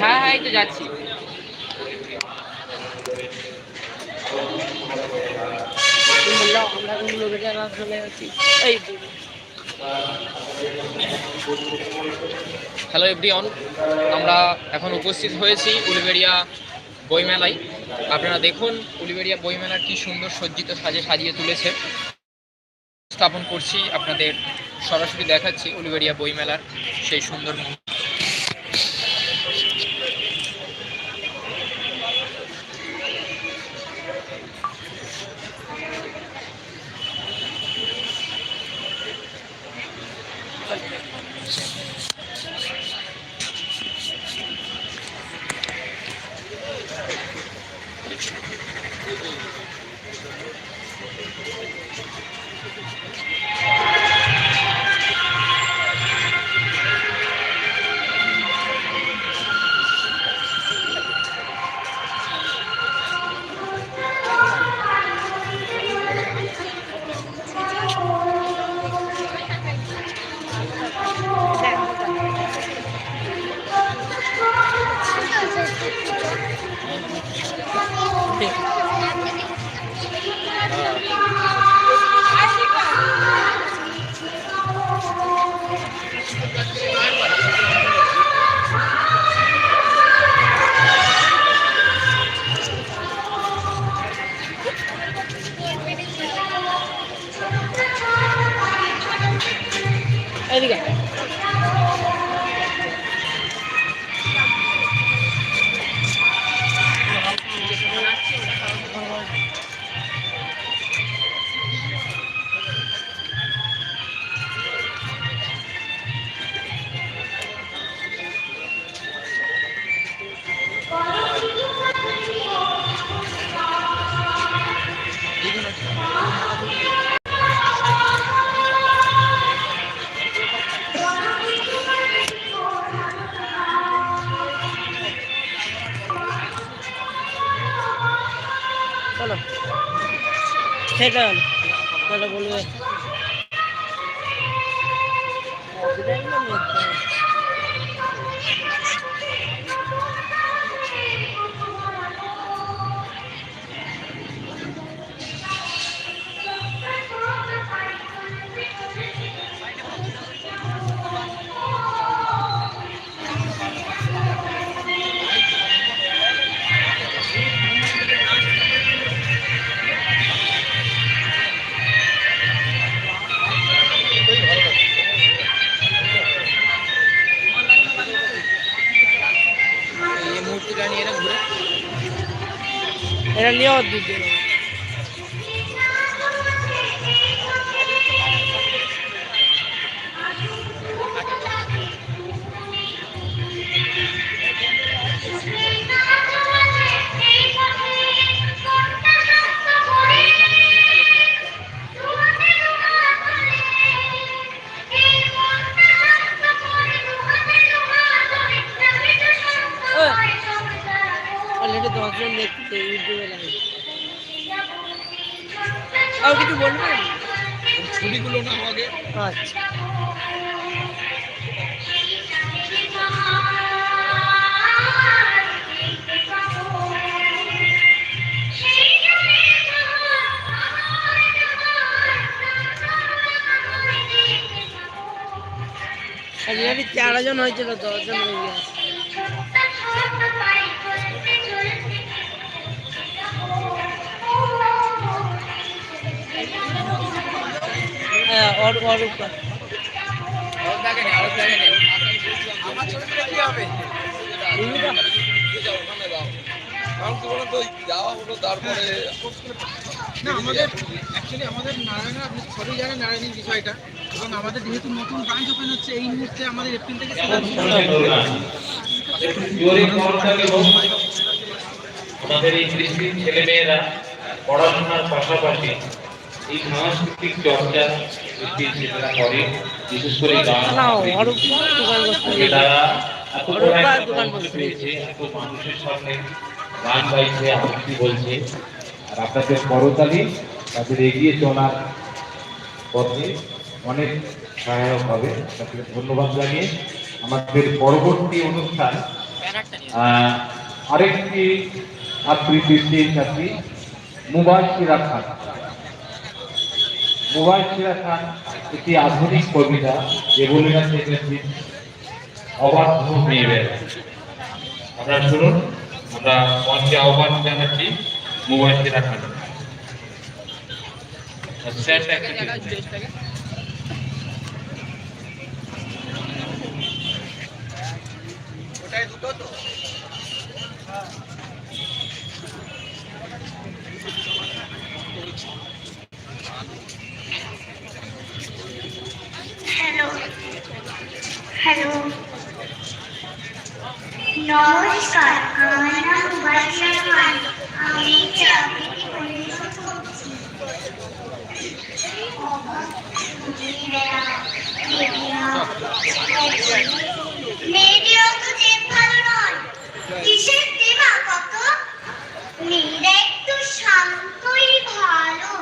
হ্যাঁ হ্যাঁ এই তো যাচ্ছি। হ্যালো এভরিওয়ান আমরা এখন উপস্থিত হয়েছি উলুবেড়িয়া বইমেলায়। আপনারা দেখুন উলুবেড়িয়া বইমেলার কি সুন্দর সজ্জিত সাজে সাজিয়ে তুলেছে। স্থাপন করছি, আপনাদের সরাসরি দেখাচ্ছি উলুবেড়িয়া বইমেলার সেই সুন্দর মুহূর্ত। এদিকে সেটা বলবে। মূর্তিটা নিয়ে ঘুরে। এটা নিয়েও দিতে দশজন দেখতে ইউটিউবে লাইভ আর কিছু বলবেন? ছবিগুলো না আগে। আচ্ছা। অলরেডি তেরো জন হয়েছিল দশজন হয়ে গেছে। না আমাদের অ্যাকচুয়ালি আমাদের নারায়ণের আপনি সবই জানেন নারায়ণের বিষয়টা এবং আমাদের যেহেতু নতুন ব্রাঞ্চ ওপেন হচ্ছে এই মুহূর্তে আমাদের এপ্রিল থেকে আমাদের এই ছেলেমেয়েরা পড়াশোনার পাশাপাশি এই সাংস্কৃতিক চর্চা ছেলেরা করে বিশেষ করে গান। যেটা এত। পেয়েছে এত মানুষের সামনে গাইছে আবৃত্তি বলছে। আর আপনাদের করতালি তাদের এগিয়ে চলার পথে অনেক সহায়ক হবে। তাদের ধন্যবাদ জানিয়ে আমাদের পরবর্তী অনুষ্ঠান আরেকটি আবৃত্তির ছাত্রী মুবাশিরা খান মুবাশিরা খান একটি আধুনিক কবিতা যেগুলি থেকে অবাধ্য মেয়েদের আপনারা শুনুন, আমরা মঞ্চে আহ্বান জানাচ্ছি মুবাশিরা খান স্যারটা একটু দেখুন। হ্যালো হ্যালো নমস্কার আমার নাম মুবাশিরা খান আমি একটি আবৃত্তি পরিবেশন মেয়েরা একটু শান্তই ভালো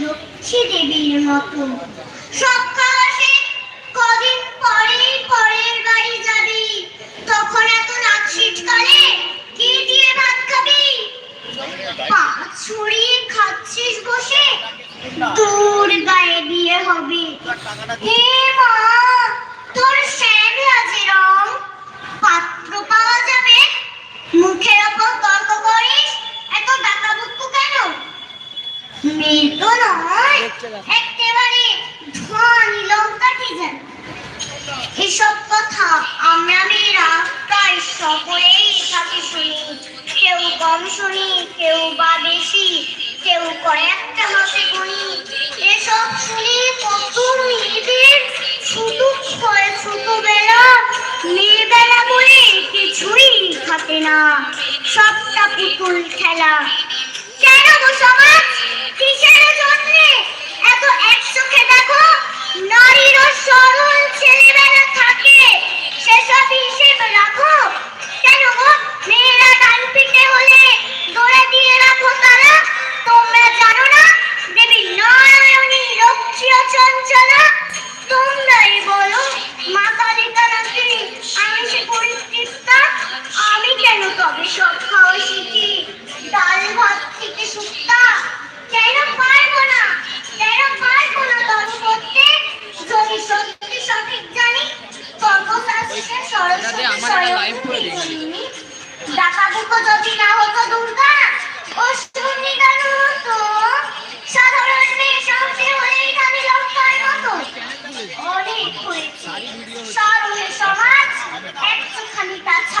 লক্ষ্মী দেবীর মতো সকলেই থাকি শুনি কেউ কম শুনি, কেউ বা বেশি কেউ করে একটা হাতে গুনি। এসব শুনি কত মেয়েদের শুধু ছোটবেলা মেয়েবেলা বলে কিছুই থাকে না। সবটা পুতুল খেলা। কেন গো কিসের জন্যে? এত এক চোখে দেখো, নারীরও সরল ছেলেবেলা থাকে। সেসব হিসেব রাখো। তবে সব খাওয়া শিখি ডাল ভাত থেকে শুক্তা কেন পারব না কেন পারব না তবে করতে যদি সত্যি সঠিক জানি সর্বশাস্ত্রে সরস্বতী স্বয়ং